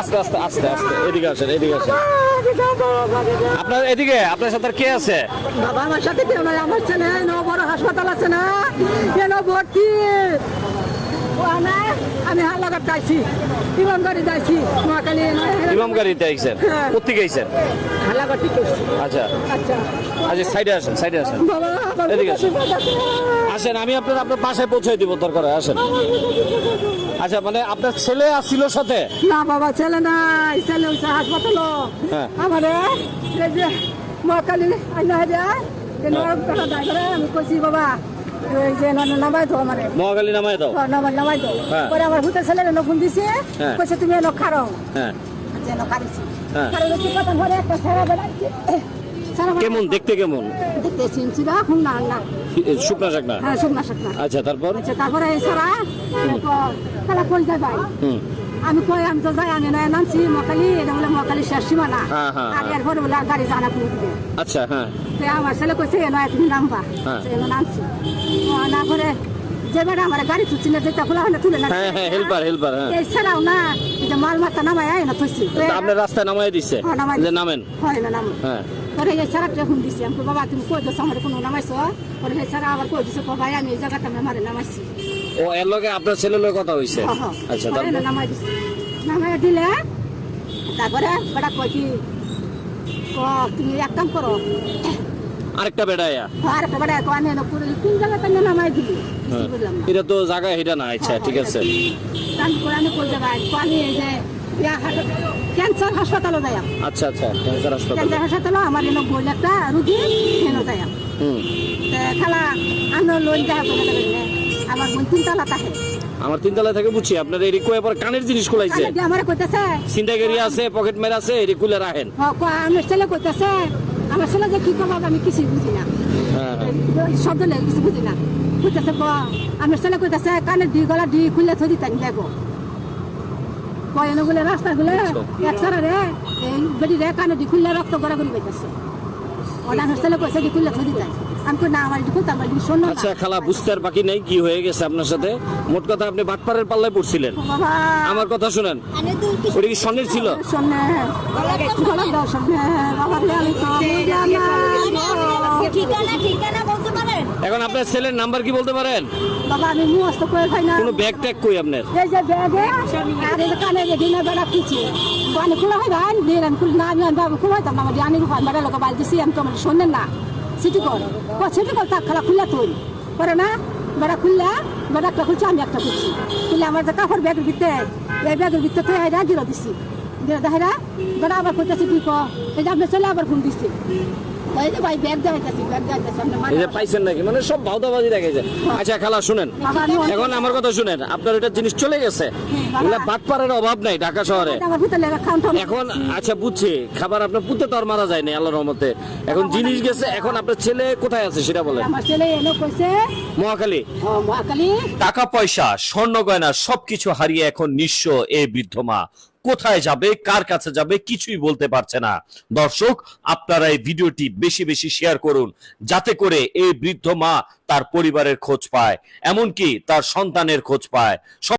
আস্তে আস্তে আস্তে আস্তে এদিকে আসেন এদিকে আসেন। আপনার এদিকে আপনার সাথে কে আছে? বাবা আমার সাথে কেউ নাই আমার ছেলে ন বড় হাসপাতাল আছে না? কেন ভর্তি। আমি হাল্লাঘাট যাইছি ইমাম গাড়ি যাইছি নোয়াখালী ইমাম গাড়িতে আইছেন? হ্যাঁ। কোথেকে আইছেন? হাল্লাঘাট ঠিক আচ্ছা। আচ্ছা। আচ্ছা সাইডে আসেন সাইডে আসেন। এদিকে আসেন। আসেন আমি আপনার আপনার পাশে পৌঁছে দিব দরকার আসেন। আচ্ছা মানে আপনার ছেলে আসছিল সাথে? না বাবা ছেলে নাই। ছেলে হইছে হাসপাতাল হ্যাঁ। আমার নোয়াখালী আইনা হাজা আমি কইছি বাবা নামাই মহাকালী নামায় দাও? নামাই নামাই হ্যাঁ। পরে আমার ভূতের ছেলে ফোন দিছে। হ্যাঁ। কইছে তুমি এনে খারো হ্যাঁ। যেন কারিছি হ্যাঁ। কারণ হচ্ছে কথা ঘরে একটা সারা বেড়াচ্ছে কেমন দেখতে কেমন? দেখতে চিনছি না এখন না না শুকনা শাকনা হ্যাঁ শুকনা শুকনা আচ্ছা তারপর? আচ্ছা তারপরে সারা তাহলে কই যাই? ভাই হুম। আমি কই আমি তো যাই আমি নয় নামছি মকালি এটা বলে মকালি শেষ সীমানা। হ্যাঁ, হ্যাঁ, আর হ্যাঁ। এরপরে বলে আর গাড়ি জানা করে দিবে আচ্ছা হ্যাঁ। তো আমার ছেলে কইছে এ নয় তুমি নামবা। নামছি। না করে যে বেড়া আমার গাড়ি তুলছি না যেটা খোলা না তুলে না হ্যাঁ হ্যাঁ হেল্পার হেল্পার হ্যাঁ। এই ছাড়াও না যে মাল মাত্রা নামায় না তুলছি আপনার রাস্তায় নামাই দিচ্ছে যে নামেন। হয় না নাম। হ্যাঁ। পরে এই ছাড়াটা ফোন দিছি আমি বাবা তুমি কই দিছো আমার কোনো নামাইছো? পরে এই ছাড়া আবার কই দিছো ভাই আমি এই জায়গাটা আমি মারে নামাইছি। ও এর লগে আপনার ছেলের লগে কথা হইছে? হ্যাঁ, হ্যাঁ। আচ্ছা পরে নামাই দিছি। নামাই দিলে তারপরে বেটা কই কি তুমি এক কাম করো। আরেকটা বেড়ায়া আর একটা বেটা কই আমি পুরো কোন জায়গাটা নিয়ে নামাই দিলি। হ্যাঁ। না। এটা তো জায়গা এটা না আচ্ছা ঠিক আছে। আমি করে আমি কই যাবাই পানি এই যে ক্যান্সার হাসপাতালে যাই আচ্ছা আচ্ছা ক্যান্সার হাসপাতাল। ক্যান্সার হাসপাতালে আমার এনে বই একটা রুগী হেন যাই হুম। খালা লোন দেখা করে আমার বোন তিনতলা তাহে আমার তিনতলা থেকে বুঝছি আপনার এরি কয়ে পর কানের জিনিস খুলাইছে। আমার কইতেছে সিন্দাগেরি আছে পকেট মেরা আছে এরি খুলে রাখেন। হ, ক- আমার ছেলে কইতেছে আমার ছেলে যে কি করব আমি কিছু বুঝি না। হ্যাঁ হ্যাঁ। শব্দ নেই কিছু বুঝি না। কইতেছে আমার ছেলে কইতেছে কানে ডি গলা ডি খুলে থই দিতেন দেখো। কয়নো গুলো রাস্তা গুলো আচ্ছা। একসারা রে এই বেডি রে কানে খুললে রক্ত গড়া গড়ি পাইতেছে ওটা আমার ছেলে কইছে ডি খুলে থই দিতেন আমি না আমার খুলতাম শোনো আচ্ছা খালা বুঝতে আর বাকি নাই কি হয়ে গেছে আপনার সাথে? মোট কথা আপনি বাটপাড়ের পাল্লায় পড়ছিলেন। আমার কথা শুনেন। ওটা কি স্বর্ণের ছিল? তো ঠিকানা ঠিকানা বলতে পারেন এখন আপনার ছেলের নাম্বার কি বলতে পারেন? বাবা আমি মুখস্থ করে খাই না। কোনো ব্যাগ ট্যাগ কই আপনার? এই যে ব্যাগে আর এই কানে যে দিনে বেড়া কিছু বানি খোলা হয় ভাই? আমি খুলে না আমি বাবা খোলা হইতাম আমার জানি হয় বেড়া লোক বাল দিছি আমি তোমার শোনেন না। সিটি কর। ও সিটি কর তাক খেলা খুললা তুই। করে না বেড়া খুললা বেড়া একটা খুলছি আমি একটা খুলছি। খুললে আমার যে কাপড় ব্যাগের ভিতরে এই ব্যাগের ভিতরে তুই হাইরা দিল দিছি। দিল দেখাইরা বেড়া আবার ক। এই যে আপনার ছেলে আবার ফোন দিছি পাইছেন নাকি? মানে সব রেখেছে আচ্ছা খালা শুনেন। এখন আমার কথা শুনেন আপনার এটা জিনিস চলে গেছে? এগুলা বাটপাড়ের অভাব নাই ঢাকা শহরে। আমার ভিতরে খাওয়ান এখন আচ্ছা বুঝছি খাবার আপনার পুঁতে তো আর মারা যায়নি আল্লাহর রহমতে। এখন জিনিস গেছে এখন আপনার ছেলে কোথায় আছে সেটা বলেন। আমার ছেলে এলো কইছে মহাখালী। মহাকালী টাকা পয়সা স্বর্ণ গয়না সবকিছু হারিয়ে এখন নিঃস্ব এই বৃদ্ধ মা। কোথায় যাবে, কার কাছে যাবে, কিছুই বলতে পারছে না। দর্শক, আপনারা এই ভিডিওটি বেশি বেশি শেয়ার করুন, যাতে করে এই বৃদ্ধ মা তার পরিবারের খোঁজ পায়, এমনকি তার সন্তানের খোঁজ পায়।